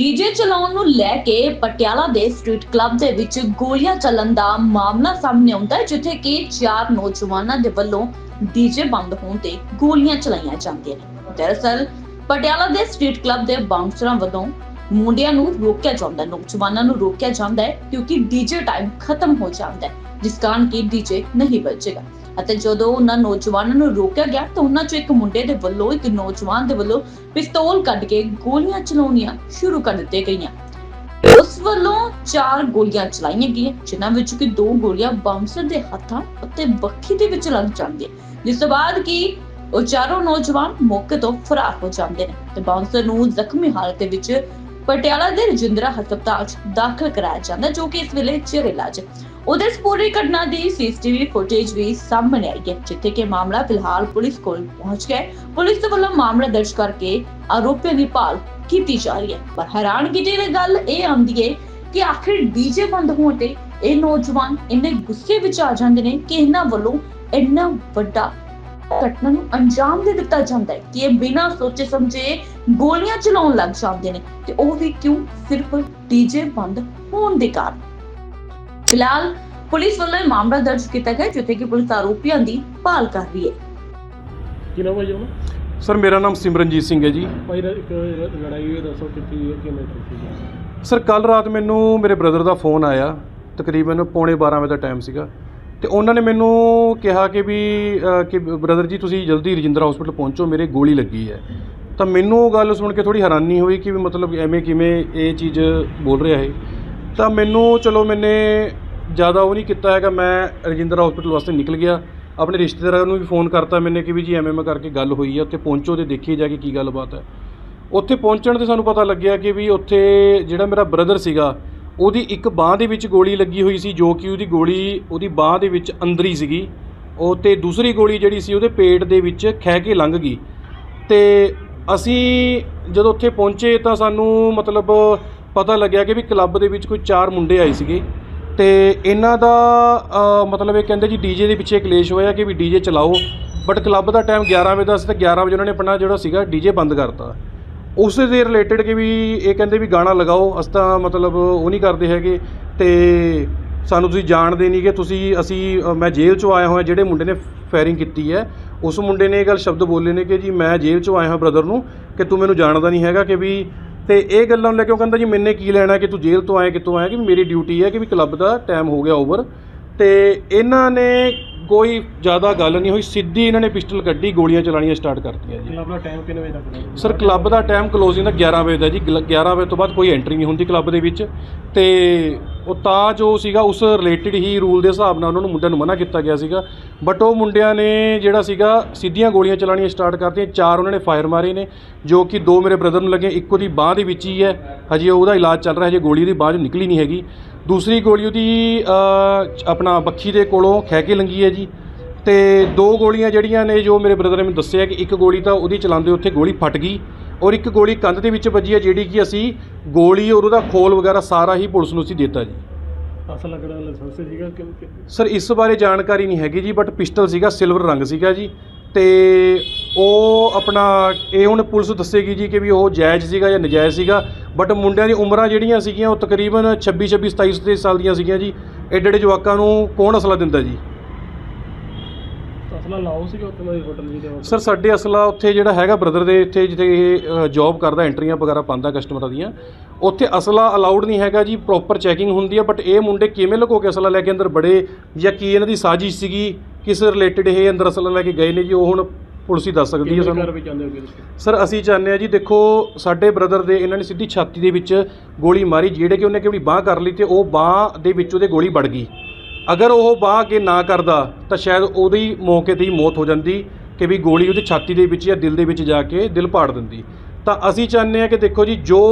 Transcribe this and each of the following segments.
DJ ਚਲਾਉਣ ਨੂੰ ਲੈ ਕੇ ਪਟਿਆਲਾ ਦੇ ਸਟਰੀਟ ਕਲੱਬ ਦੇ ਵਿੱਚ ਗੋਲੀਆਂ ਚੱਲਣ ਦਾ ਮਾਮਲਾ ਸਾਹਮਣੇ ਆਉਂਦਾ ਹੈ, ਜਿੱਥੇ ਕਿ ਚਾਰ ਨੌਜਵਾਨਾਂ ਦੇ ਵੱਲੋਂ ਡੀਜੇ ਬੰਦ ਹੋਣ ਤੇ ਗੋਲੀਆਂ ਚਲਾਈਆਂ ਜਾਂਦੀਆਂ ਨੇ। ਦਰਅਸਲ, ਪਟਿਆਲਾ ਦੇ ਸਟਰੀਟ ਕਲੱਬ ਦੇ ਬਾਉਂਸਰਾਂ ਵੱਲੋਂ ਮੁੰਡਿਆਂ ਨੂੰ ਰੋਕਿਆ ਜਾਂਦਾ ਹੈ, ਨੌਜਵਾਨਾਂ ਨੂੰ ਰੋਕਿਆ ਜਾਂਦਾ ਹੈ ਕਿਉਂਕਿ ਡੀਜੇ ਟਾਈਮ ਖਤਮ ਹੋ ਜਾਂਦਾ ਹੈ, ਜਿਸ ਕਾਰਨ ਕਿ ਡੀਜੇ ਨਹੀਂ ਵੱਜੇਗਾ। ਅਤੇ ਜਦੋਂ ਉਹਨਾਂ ਨੌਜਵਾਨਾਂ ਨੂੰ ਰੋਕਿਆ ਗਿਆ ਤਾਂ ਉਹਨਾਂ ਚੋਂ ਇੱਕ ਮੁੰਡੇ ਦੇ ਵੱਲੋਂ ਇੱਕ ਨੌਜਵਾਨ ਦੇ ਵੱਲੋਂ ਪਿਸਤੌਲ ਕੱਢ ਕੇ ਗੋਲੀਆਂ ਚਲਾਉਣੀਆਂ ਸ਼ੁਰੂ ਕਰ ਦਿੱਤੀਆਂ ਗਈਆਂ। ਉਸ ਵੱਲੋਂ ਚਾਰ ਗੋਲੀਆਂ ਚਲਾਈਆਂ ਗਈਆਂ ਜਿਨ੍ਹਾਂ ਵਿੱਚ ਕਿ ਦੋ ਗੋਲੀਆਂ ਬਾਉਂਸਰ ਦੇ ਹੱਥਾਂ ਅਤੇ ਬੱਖੀ ਦੇ ਵਿੱਚ ਲੱਗ ਜਾਂਦੀਆਂ। ਜਿਸ ਤੋਂ ਬਾਅਦ ਕਿ ਉਹ ਚਾਰੋਂ ਨੌਜਵਾਨ ਮੌਕੇ ਤੋਂ ਫਰਾਰ ਹੋ ਜਾਂਦੇ ਨੇ ਤੇ ਬਾਉਂਸਰ ਨੂੰ ਜ਼ਖਮੀ ਹਾਲਤ ਵਿੱਚ ਪਟਿਆਲਾ ਦੇ ਰਜਿੰਦਰਾ ਹਸਪਤਾਲ 'ਚ ਦਾਖਲ ਕਰਾਇਆ ਜਾਂਦਾ ਹੈ, ਜੋ ਕਿ ਇਸ ਵੇਲੇ ਚਿਰ ਇਲਾਜ ਹੈ ਇਸ ਪੂਰੀ ਘਟਨਾ ਦੀ ਸੀਸੀਟੀਵੀ ਫੁਟੇਜ ਵੀ ਸਾਹਮਣੇ ਆਈ ਹੈ, ਜਿੱਥੇ ਕਿ ਮਾਮਲਾ ਫਿਲਹਾਲ ਪੁਲਿਸ ਕੋਲ ਪਹੁੰਚ ਗਿਆ ਪੁਲਿਸ ਦੇ ਵੱਲੋਂ ਮਾਮਲਾ ਦਰਜ ਕਰਕੇ ਆਰੋਪੀਆਂ ਦੀ ਭਾਲ ਕੀਤੀ ਜਾ ਰਹੀ ਹੈ। ਪਰ ਹੈਰਾਨਗੀ ਦੀ ਗੱਲ ਇਹ ਆਉਂਦੀ ਹੈ ਕਿ ਆਖਿਰ ਡੀਜੇ ਬੰਦ ਹੋਣ ਤੇ ਇਹ ਨੌਜਵਾਨ ਇੰਨੇ ਗੁੱਸੇ ਵਿੱਚ ਆ ਜਾਂਦੇ ਨੇ ਕਿ ਇਹਨਾਂ ਵੱਲੋਂ ਇੰਨਾ ਵੱਡਾ ਘਟਨਾ ਨੂੰ ਅੰਜਾਮ ਦੇ ਦਿੱਤਾ ਜਾਂਦਾ ਹੈ ਕਿ ਇਹ ਬਿਨਾਂ ਸੋਚੇ ਸਮਝੇ ਗੋਲੀਆਂ ਚਲਾਉਣ ਲੱਗ ਜਾਂਦੇ ਨੇ। ਤੇ ਉਹ ਵੀ ਕਿਉਂ ਸਿਰਫ ਡੀਜੇ ਬੰਦ ਹੋਣ ਦੇ ਕਾਰਨ? ਫਿਲਹਾਲ ਪੁਲਿਸ ਵੱਲੋਂ ਇਹ ਮਾਮਲਾ ਦਰਜ ਕੀਤਾ ਗਿਆ ਜਿੱਥੇ ਕਿ ਪੁਲਿਸ ਆਰੋਪੀਆਂ ਦੀ ਭਾਲ ਕਰ ਰਹੀ ਹੈ। ਕੀ ਨਾਮ ਹੈ ਜੀ ਆਪਣਾ ਸਰ ਮੇਰਾ ਨਾਮ ਸਿਮਰਨਜੀਤ ਸਿੰਘ ਹੈ ਜੀ। ਭਾਈ ਰ- ਇੱਕ ਲੜਾਈ ਹੋਈ ਹੈ, ਦੱਸੋ ਕਿੱਥੇ ਹੈ ਕਿਵੇਂ ਕੀਤੀ ਸਰ ਕੱਲ ਰਾਤ ਮੈਨੂੰ ਮੇਰੇ ਬ੍ਰਦਰ ਦਾ ਫੋਨ ਆਇਆ ਤਕਰੀਬਨ ਪੌਣੇ 12 ਵਜੇ ਦਾ ਟਾਈਮ ਸੀਗਾ। ਤੇ ਉਹਨਾਂ ਨੇ ਮੈਨੂੰ ਕਿਹਾ ਕਿ ਵੀ ਅ, ਕਿ ਬ੍ਰਦਰ ਜੀ ਤੁਸੀਂ ਜਲਦੀ ਰਜਿੰਦਰਾ ਹਸਪੀਟਲ ਪਹੁੰਚੋ ਮੇਰੇ ਗੋਲੀ ਲੱਗੀ ਹੈ। ਤਾਂ ਮੈਨੂੰ ਉਹ ਗੱਲ ਸੁਣ ਕੇ ਥੋੜੀ ਹੈਰਾਨੀ ਹੋਈ ਕਿ ਵੀ ਮਤਲਬ ਐਵੇਂ ਕਿਵੇਂ ਇਹ ਚੀਜ਼ ਬੋਲ ਰਿਹਾ ਹੈ ਤਾਂ ਮੈਨੂੰ, ਚਲੋ ਮੈਨੇ ਜ਼ਿਆਦਾ ਉਹ ਨਹੀਂ ਕੀਤਾ ਹੈਗਾ, ਮੈਂ ਰਜਿੰਦਰਾ ਹੋਸਪਿਟਲ ਵਾਸਤੇ ਨਿਕਲ ਗਿਆ। ਆਪਣੇ ਰਿਸ਼ਤੇਦਾਰਾਂ ਨੂੰ ਵੀ ਫੋਨ ਕਰਤਾ ਮੈਨੇ ਕਿ ਵੀ ਜੀ ਐਵੇਂ ਮੈਂ ਕਰਕੇ ਗੱਲ ਹੋਈ ਹੈ ਉੱਥੇ ਪਹੁੰਚੋ ਤੇ ਦੇਖੀ ਜਾ ਕੇ ਕੀ ਗੱਲਬਾਤ ਹੈ। ਉੱਥੇ ਪਹੁੰਚਣ ਤੇ ਸਾਨੂੰ ਪਤਾ ਲੱਗਿਆ ਕਿ ਵੀ ਉੱਥੇ ਜਿਹੜਾ ਮੇਰਾ ਬ੍ਰਦਰ ਸੀਗਾ, ਉਹਦੀ ਇੱਕ ਬਾਹ ਦੇ ਵਿੱਚ ਗੋਲੀ ਲੱਗੀ ਹੋਈ ਸੀ, ਜੋ ਕਿ ਉਹਦੀ ਗੋਲੀ, ਉਹਦੀ ਬਾਹ ਦੇ ਵਿੱਚ ਅੰਦਰ ਹੀ ਸੀਗੀ। ਉਹ ਤੇ ਦੂਸਰੀ ਗੋਲੀ ਜਿਹੜੀ ਸੀ, ਉਹਦੇ ਪੇਟ ਦੇ ਵਿੱਚ ਖਹਿ ਕੇ ਲੰਘ ਗਈ। ਤੇ ਅਸੀਂ ਜਦੋਂ ਉੱਥੇ ਪਹੁੰਚੇ ਤਾਂ ਸਾਨੂੰ ਮਤਲਬ ਪਤਾ ਲੱਗਿਆ ਕਿ ਵੀ ਕਲੱਬ ਦੇ ਵਿੱਚ ਕੋਈ ਚਾਰ ਮੁੰਡੇ ਆਏ ਸੀਗੇ ਤੇ ਇਹਨਾਂ ਦਾ ਮਤਲਬ ਇਹ ਕਹਿੰਦੇ ਜੀ ਡੀਜੇ ਦੇ ਪਿੱਛੇ ਕਲੇਸ਼ ਹੋਇਆ ਕਿ ਵੀ ਡੀਜੇ ਚਲਾਓ। ਬਟ ਕਲੱਬ ਦਾ ਟਾਈਮ 11 ਵਜੇ ਦਾ ਸੀ ਤੇ 11 ਵਜੇ ਉਹਨਾਂ ਨੇ ਆਪਣਾ ਜਿਹੜਾ ਸੀਗਾ ਡੀਜੇ ਬੰਦ ਕਰਤਾ। ਉਸ ਦੇ ਰਿਲੇਟਡ ਕਿ ਵੀ ਇਹ ਕਹਿੰਦੇ ਵੀ ਗਾਣਾ ਲਗਾਓ, ਅਸੀਂ ਤਾਂ ਮਤਲਬ ਉਹ ਨਹੀਂ ਕਰਦੇ ਹੈਗੇ ਤੇ ਸਾਨੂੰ ਤੁਸੀਂ ਜਾਣਦੇ ਨਹੀਂ ਕਿ ਤੁਸੀਂ, ਅਸੀਂ ਮੈਂ ਜੇਲ੍ਹ ਚੋਂ ਆਇਆ ਹੋਇਆ ਜਿਹੜੇ ਮੁੰਡੇ ਨੇ ਫਾਇਰਿੰਗ ਕੀਤੀ ਹੈ, ਉਸ ਮੁੰਡੇ ਨੇ ਇਹ ਗੱਲ ਸ਼ਬਦ ਬੋਲੇ ਨੇ ਕਿ ਜੀ ਮੈਂ ਜੇਲ੍ਹ ਚੋਂ ਆਇਆ ਹਾਂ ਬ੍ਰਦਰ ਨੂੰ ਕਿ ਤੂੰ ਮੈਨੂੰ ਜਾਣਦਾ ਨਹੀਂ ਹੈਗਾ ਕਿ ਵੀ ਤੇ ਇਹ ਗੱਲਾਂ ਨੂੰ ਲੈ ਕੇ ਉਹ ਕਹਿੰਦਾ ਜੀ ਮੈਨੇ ਕੀ ਲੈਣਾ, ਕਿ ਤੂੰ ਜੇਲ੍ਹ ਤੋਂ ਆਇਆ, ਕਿੱਥੋਂ ਆਇਆ, ਕਿ ਮੇਰੀ ਡਿਊਟੀ ਹੈ, ਕਿ ਵੀ ਕਲੱਬ ਦਾ ਟਾਈਮ ਹੋ ਗਿਆ ਓਵਰ ਤੇ ਇਹਨਾਂ ਨੇ ਕੋਈ ਜ਼ਿਆਦਾ ਗੱਲ ਨਹੀਂ ਹੋਈ। ਸਿੱਧੀ ਇਹਨਾਂ ਨੇ ਪਿਸਟਲ ਕੱਢੀ ਗੋਲੀਆਂ ਚਲਾਣੀਆਂ ਸਟਾਰਟ ਕਰਤੀਆਂ ਜੀ। ਕਲੱਬ ਦਾ ਟਾਈਮ ਕਿੰਨੇ ਵਜੇ ਤੱਕ ਦਾ ਸਰ ਕਲੱਬ ਦਾ ਟਾਈਮ ਕਲੋਜ਼ਿੰਗ ਦਾ 11 ਵਜੇ ਦਾ ਜੀ। ਗਲ- 11 ਵਜੇ ਤੋਂ ਬਾਅਦ ਕੋਈ ਐਂਟਰੀ ਨਹੀਂ ਹੁੰਦੀ ਕਲੱਬ ਦੇ ਵਿੱਚ। ਤੇ ਉਹ ਤਾਂ ਜੋ ਸੀਗਾ ਉਸ ਰਿਲੇਟਡ ਹੀ ਰੂਲ ਦੇ ਹਿਸਾਬ ਨਾਲ ਉਹਨਾਂ ਨੂੰ ਮੁੰਡਿਆਂ ਨੂੰ ਮਨਾ ਕੀਤਾ ਗਿਆ ਸੀਗਾ। ਬਟ ਉਹ ਮੁੰਡਿਆਂ ਨੇ ਜਿਹੜਾ ਸੀਗਾ ਸਿੱਧੀਆਂ ਗੋਲੀਆਂ ਚਲਾਣੀਆਂ ਸਟਾਰਟ ਕਰਤੀਆਂ। ਚਾਰ ਉਹਨਾਂ ਨੇ ਫਾਇਰ ਮਾਰੇ ਨੇ ਜੋ ਕਿ ਦੋ ਮੇਰੇ ਬ੍ਰਦਰ ਨੂੰ ਲੱਗੇ। ਇੱਕ ਉਹਦੀ ਬਾਹ ਦੇ ਵਿੱਚ ਹੀ ਹੈ। ਹਜੇ ਉਹਦਾ ਇਲਾਜ ਚੱਲ ਰਿਹਾ ਹਜੇ ਗੋਲੀ ਉਹਦੀ ਬਾਹ 'ਚੋਂ ਨਿਕਲੀ ਨਹੀਂ ਹੈਗੀ। ਦੂਸਰੀ ਗੋਲੀ ਉਹਦੀ ਆਪਣਾ ਬੱਖੀ ਦੇ ਕੋਲੋਂ ਖਹਿ ਕੇ ਲੰਗੀ ਹੈ ਜੀ। ਤੇ ਦੋ ਗੋਲੀਆਂ ਜਿਹੜੀਆਂ ਨੇ ਜੋ ਮੇਰੇ ਬ੍ਰਦਰ ਨੇ ਮੈਨੂੰ ਦੱਸਿਆ ਕਿ ਇੱਕ ਗੋਲੀ ਤਾਂ ਉਹਦੀ ਚਲਾਉਂਦੇ ਉੱਥੇ ਗੋਲੀ ਫਟ ਗਈ ਔਰ ਇੱਕ ਗੋਲੀ ਕੰਧ ਦੇ ਵਿੱਚ ਵੱਜੀ ਹੈ ਜਿਹੜੀ ਕਿ ਅਸੀਂ ਗੋਲੀ ਔਰ ਉਹਦਾ ਖੋਲ ਵਗੈਰਾ ਸਾਰਾ ਹੀ ਪੁਲਿਸ ਨੂੰ ਅਸੀਂ ਦਿੱਤਾ ਜੀ। ਅਸਲ ਲੱਗਣਾ ਲਾਇਸੈਂਸ ਸੀਗਾ ਕਿ ਕਿ- ਸਰ ਇਸ ਬਾਰੇ ਜਾਣਕਾਰੀ ਨਹੀਂ ਹੈਗੀ ਜੀ ਬਟ ਪਿਸਟਲ ਸੀਗਾ ਸਿਲਵਰ ਰੰਗ ਸੀਗਾ ਜੀ। ਤੇ ਉਹ ਆਪਣਾ ਇਹ ਹੁਣ ਪੁਲਿਸ ਦੱਸੇਗੀ ਜੀ ਕਿ ਵੀ ਉਹ ਜਾਇਜ਼ ਸੀਗਾ ਜਾਂ ਨਜਾਇਜ਼ ਸੀਗਾ ਬਟ ਮੁੰਡਿਆਂ ਦੀ ਉਮਰਾਂ ਜਿਹੜੀਆਂ ਸੀਗੀਆਂ ਉਹ ਤਕਰੀਬਨ 26 26 27 27 ਸਾਲ ਦੀਆਂ ਸੀਗੀਆਂ ਜੀ। ਐਡੇ ਐਡੇ ਜਵਾਕਾਂ ਨੂੰ ਕੌਣ ਅਸਲਾ ਦਿੰਦਾ ਜੀ? ਅਸਲਾ ਲਾਓ ਸੀਗਾ ਉੱਥੇ ਮੈਂ ਹੋਟਲ ਜੀ ਦੇ। ਸਰ ਸਾਡੇ ਅਸਲਾ ਉੱਥੇ ਜਿਹੜਾ ਹੈਗਾ ਬ੍ਰਦਰ ਦੇ ਇੱਥੇ ਜਿੱਥੇ ਇਹ ਜੌਬ ਕਰਦਾ ਐਂਟਰੀਆਂ ਵਗੈਰਾ ਪਾਉਂਦਾ ਕਸਟਮਰਾਂ ਦੀਆਂ ਉੱਥੇ ਅਸਲਾ ਅਲਾਉਡ ਨਹੀਂ ਹੈਗਾ ਜੀ ਪ੍ਰੋਪਰ ਚੈਕਿੰਗ ਹੁੰਦੀ ਹੈ ਬਟ ਇਹ ਮੁੰਡੇ ਕਿਵੇਂ ਲੁਕੋ ਕੇ ਅਸਲਾ ਲੈ ਕੇ ਅੰਦਰ ਬੜੇ ਜਾਂ ਕੀ ਇਹਨਾਂ ਦੀ ਸਾਜ਼ਿਸ਼ ਸੀਗੀ? ਕਿਸ ਰਿਲੇਟਡ ਇਹ ਅੰਦਰ ਅਸਲਾ ਲੈ ਕੇ ਗਏ ਨੇ ਜੀ ਉਹ ਹੁਣ ਪੁਲਿਸ ਹੀ ਦੱਸ ਸਕਦੀ ਹੈ ਸਾਨੂੰ। ਕਾਰਵਾਈ ਚਾਹੁੰਦੇ ਹੋ ਤੁਸੀਂ ਸਰ ਅਸੀਂ ਚਾਹੁੰਦੇ ਹਾਂ ਜੀ ਦੇਖੋ ਸਾਡੇ ਬ੍ਰਦਰ ਦੇ ਇਹਨਾਂ ਨੇ ਸਿੱਧੀ ਛਾਤੀ ਦੇ ਵਿੱਚ ਗੋਲੀ ਮਾਰੀ ਜਿਹੜੇ ਕਿ ਉਹਨੇ ਕਿਹੜੀ ਬਾਹ ਕਰ ਲਈ ਤੇ ਉਹ ਬਾਹ ਦੇ ਵਿੱਚ ਉਹਦੇ ਗੋਲੀ ਵੜ ਗਈ। ਅਗਰ ਉਹ ਬਾਹ ਅੱਗੇ ਨਾ ਕਰਦਾ ਤਾਂ ਸ਼ਾਇਦ ਉਹਦੀ ਮੌਕੇ ਤੇ ਹੀ ਮੌਤ ਹੋ ਜਾਂਦੀ ਕਿ ਵੀ ਗੋਲੀ ਉਹਦੀ ਛਾਤੀ ਦੇ ਵਿੱਚ ਜਾਂ ਦਿਲ ਦੇ ਵਿੱਚ ਜਾ ਕੇ ਦਿਲ ਪਾੜ ਦਿੰਦੀ। ਤਾਂ ਅਸੀਂ ਚਾਹੁੰਦੇ ਹਾਂ ਕਿ ਦੇਖੋ ਜੀ ਜੋ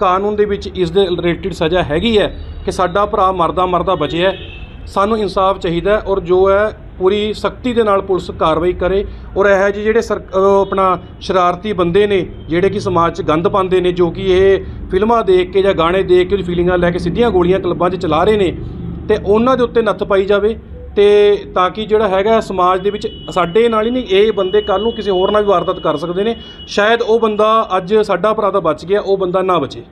ਕਾਨੂੰਨ ਦੇ ਵਿੱਚ ਇਸ ਦੇ ਰਿਲੇਟਡ ਸਜ਼ਾ ਹੈਗੀ ਹੈ ਕਿ ਸਾਡਾ ਭਰਾ ਮਰਦਾ ਮਰਦਾ ਬਚਿਆ। ਸਾਨੂੰ ਇਨਸਾਫ ਚਾਹੀਦਾ ਔਰ ਜੋ ਹੈ ਪੂਰੀ ਸਖਤੀ ਦੇ ਨਾਲ ਪੁਲਿਸ ਕਾਰਵਾਈ ਕਰੇ ਔਰ ਇਹ ਜਿਹੇ ਜਿਹੜੇ ਸਰ ਆਪਣਾ ਸ਼ਰਾਰਤੀ ਬੰਦੇ ਨੇ, ਜਿਹੜੇ ਕਿ ਸਮਾਜ 'ਚ ਗੰਦ ਪਾਉਂਦੇ ਨੇ, ਜੋ ਕਿ ਇਹ ਫਿਲਮਾਂ ਦੇਖ ਕੇ ਜਾਂ ਗਾਣੇ ਦੇਖ ਕੇ ਉਹਦੀ ਫੀਲਿੰਗਾਂ ਲੈ ਕੇ ਸਿੱਧੀਆਂ ਗੋਲੀਆਂ ਕਲੱਬਾਂ 'ਚ ਚਲਾ ਰਹੇ ਨੇ, ਤੇ ਉਹਨਾਂ ਦੇ ਉੱਤੇ ਨੱਥ ਪਾਈ ਜਾਵੇ ਤੇ ਤਾਂ ਕਿ ਜਿਹੜਾ ਹੈਗਾ ਸਮਾਜ ਦੇ ਵਿੱਚ ਸਾਡੇ ਨਾਲ ਹੀ ਨਹੀਂ, ਇਹ ਬੰਦੇ ਕੱਲ ਨੂੰ ਕਿਸੇ ਹੋਰ ਨਾਲ ਵੀ ਵਾਰਦਾਤ ਕਰ ਸਕਦੇ ਨੇ। ਸ਼ਾਇਦ ਉਹ ਬੰਦਾ ਅੱਜ ਸਾਡਾ ਭਰਾ ਤਾਂ ਬਚ ਗਿਆ, ਉਹ ਬੰਦਾ ਨਾ ਬਚੇ।